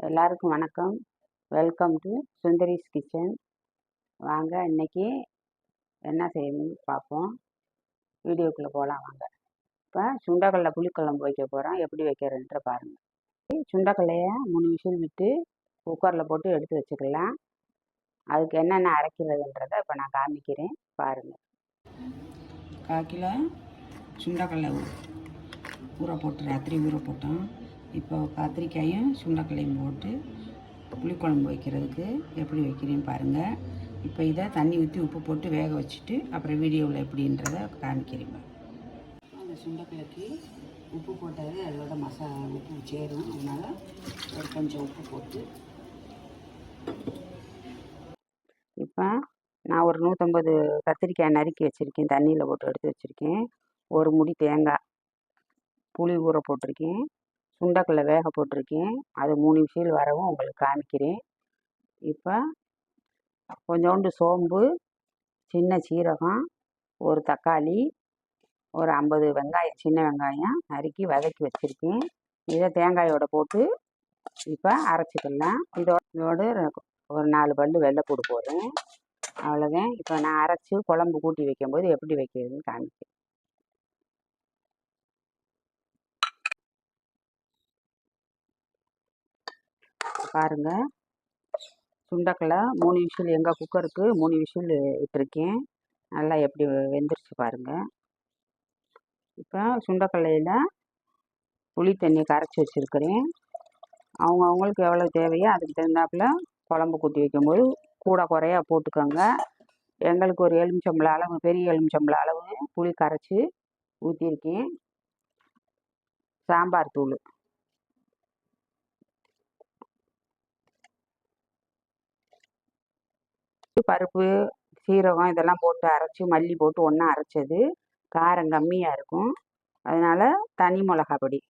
எல்லாருக்கும் வணக்கம். Welcome to Sundari's kitchen வாங்க இன்னைக்கு என்ன செய்யணும்னு பார்ப்போம். வீடியோக்குள்ளே போகலாம் வாங்க. இப்போ சுண்டக்கடலை புளிக்குழம்பு வைக்க போகிறோம் எப்படி வைக்கிறேன்ற பாருங்கள் சுண்டக்கடலையை மூணு விசில் விட்டு குக்கரில் போட்டு எடுத்து வச்சுக்கலாம். அதுக்கு என்னென்ன அரைக்கிறதுன்றதை இப்போ நான் காமிக்கிறேன். பாருங்கள் கால் கிலோ சுண்டக்கடலை ஊற போட்டு ராத்திரி ஊற போட்டோம். இப்போ கத்திரிக்காயும் சுண்டக்கலையும் போட்டு புளிக்குழம்பு வைக்கிறதுக்கு எப்படி வைக்கிறேன்னு பாருங்கள் இப்போ இதை தண்ணி ஊற்றி உப்பு போட்டு வேக வச்சுட்டு அப்புறம் வீடியோவில் எப்படின்றத காமிக்கிறேன் அந்த சுண்டக்கிழக்கு உப்பு போட்டது அதோட மசா உப்பு சேரும். அதனால் ஒரு கொஞ்சம் உப்பு போட்டு. இப்போ நான் ஒரு நூற்றம்பது கத்திரிக்காய் நறுக்கி வச்சுருக்கேன். தண்ணியில் போட்டு எடுத்து வச்சுருக்கேன். ஒரு முடி தேங்காய். புளி ஊற போட்டிருக்கேன். சுண்டக்கல்லை வேக போட்டிருக்கேன். அது மூணு விசில் வரவும் உங்களுக்கு காமிக்கிறேன். இப்போ கொஞ்சோண்டு சோம்பு சின்ன சீரகம் ஒரு தக்காளி ஒரு ஐம்பது வெங்காயம் சின்ன வெங்காயம் நறுக்கி வதக்கி வச்சுருக்கேன். இதை தேங்காயோட போட்டு இப்போ அரைச்சிக்கலாம். இதோடு ஒரு நாலு பல் வெள்ளைப்பூடு போடுறேன். அவ்வளோதான் இப்போ நான் அரைச்சி குழம்பு கூட்டி வைக்கும்போது எப்படி வைக்கிறதுன்னு காமிக்கிறேன். பாருங்க. சுண்டக்கலை மூணு விஷயம் எங்கள் குக்கருக்கு மூணு விஷயம் விட்டுருக்கேன் நல்லா எப்படி வெந்துருச்சு பாருங்கள் இப்போ சுண்டக்கல்லையில் புளி தண்ணி கரைச்சி வச்சுருக்கிறேன். அவங்க அவங்களுக்கு எவ்வளோ தேவையோ அதுக்கு தகுந்தாப்புல குழம்பு கூட்டி வைக்கும்போது கூட குறையா போட்டுக்கோங்க. எங்களுக்கு ஒரு எலுமிச்சம்பளம் அளவு பெரிய எலுமிச்சம்பழம் அளவு புளி கரைச்சி ஊற்றிருக்கேன் சாம்பார் தூள். பருப்பு சீரகம் இதெல்லாம் போட்டு அரைச்சி மல்லி போட்டு ஒன்றா அரைச்சது. காரம் கம்மியாக இருக்கும். அதனால் தனி மிளகா பொடி.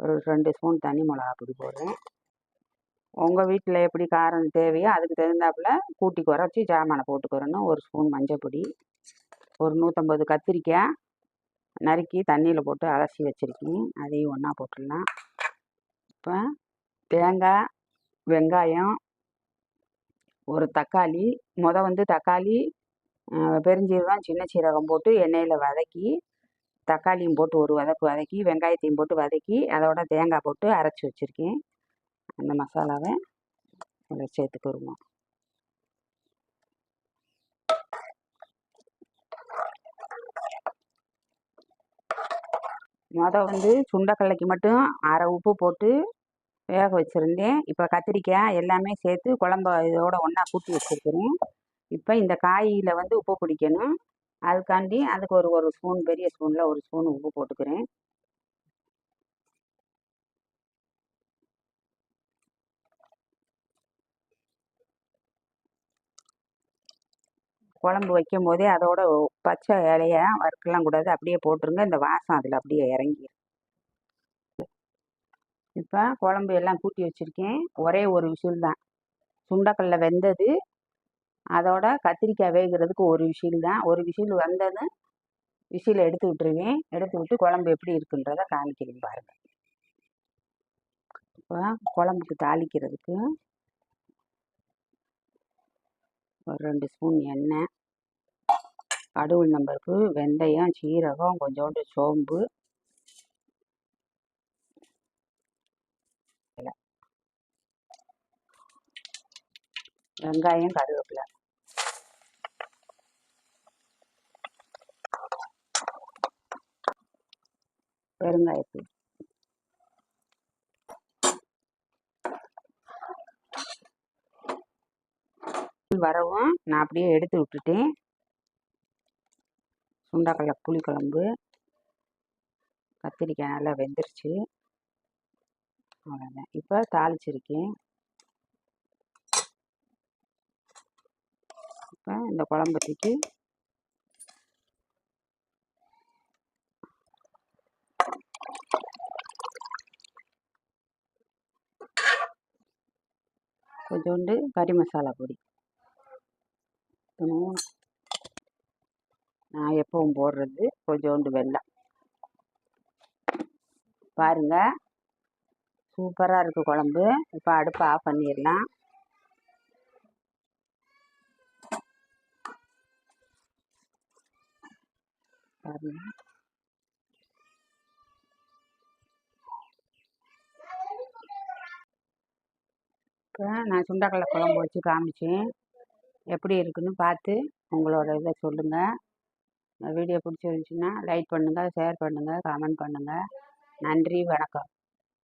ஒரு ரெண்டு ஸ்பூன் தனி மிளகா பொடி போடுறேன். உங்கள் வீட்டில் எப்படி காரம் தேவையோ அதுக்கு தகுந்தாப்புல கூட்டி குறைச்சி ஜாமானை போட்டுக்கிறணும் ஒரு ஸ்பூன் மஞ்சள் பொடி ஒரு நூற்றம்பது கத்திரிக்காய் நறுக்கி தண்ணியில் போட்டு அலசி வச்சுருக்கேன். அதையும் ஒன்றா போட்டுடலாம். இப்போ தேங்காய் வெங்காயம் ஒரு தக்காளி முத வந்து தக்காளி பெருஞ்சீரகம் சின்ன சீரகம் போட்டு எண்ணெயில் வதக்கி தக்காளியும் போட்டு ஒரு வதக்கு வதக்கி வெங்காயத்தையும் போட்டு வதக்கி அதோட தேங்காய் போட்டு அரைச்சி வச்சுருக்கேன். அந்த மசாலாவை அதில் சேர்த்துக்கிடுவோம் மொதல் வந்து சுண்டக்கடலைக்கு மட்டும் அரை உப்பு போட்டு வேக வச்சுருந்தேன். இப்போ கத்திரிக்காய் எல்லாமே சேர்த்து குழம்ப இதோட ஒன்றா கூட்டி வச்சுருக்கிறேன். இப்போ இந்த காயில் வந்து உப்பு பிடிக்கணும். அதுக்காண்டி அதுக்கு ஒரு ஒரு ஸ்பூன் பெரிய ஸ்பூனில் ஒரு ஸ்பூன் உப்பு போட்டுக்கிறேன். குழம்பு வைக்கும் போதே அதோட பச்சை இலையை வறுக்கலாம் கூடாது. அப்படியே போட்டுருங்க. இந்த வாசம் அதில் அப்படியே இறங்கிடும் இப்போ குழம்பு எல்லாம் கூட்டி வச்சுருக்கேன். ஒரே ஒரு விசில் தான் சுண்டக்கல்ல வெந்தது. அதோட கத்திரிக்காய் வேகிறதுக்கு ஒரு விசில் தான் ஒரு விசில் வந்ததும் விசில் எடுத்து விட்டுருவேன். எடுத்து விட்டு குழம்பு எப்படி இருக்குன்றத காமிக்கிறேன் பாருங்கள் இப்போ குழம்புக்கு தாளிக்கிறதுக்கு ஒரு ரெண்டு ஸ்பூன் எண்ணெய். கடுவுள் நம்பருக்கு வெந்தயம் சீரகம் கொஞ்சோண்டு சோம்பு. வெங்காயம் கருவேப்பிலை. பெருங்காயத்தூள். வரவும் நான் அப்படியே எடுத்து விட்டுட்டேன். சுண்டக்கடலை புளிக்குழம்பு. கத்திரிக்காய் நல்லா வெந்துருச்சு. அவ்வளோதான் இப்போ தாளிச்சிருக்கேன். போட்டிருக்கேன் இந்த குழம்பத்துக்கு கொஞ்சோண்டு கறி மசாலா பொடி. நான் எப்பவும் போடுறது கொஞ்சோண்டு வெள்ளம் பாருங்கள் சூப்பராக இருக்குது குழம்பு. இப்போ அடுப்பை ஆஃப் பண்ணிடலாம். பாருங்க. இப்போ நான் சுண்டக்கடலை குழம்பு வச்சு காமிச்சேன். எப்படி இருக்குன்னு பார்த்து உங்களோட இதை சொல்லுங்கள் வீடியோ பிடிச்சிருந்துச்சின்னா லைக் பண்ணுங்கள் ஷேர் பண்ணுங்கள் கமெண்ட் பண்ணுங்கள் நன்றி வணக்கம்.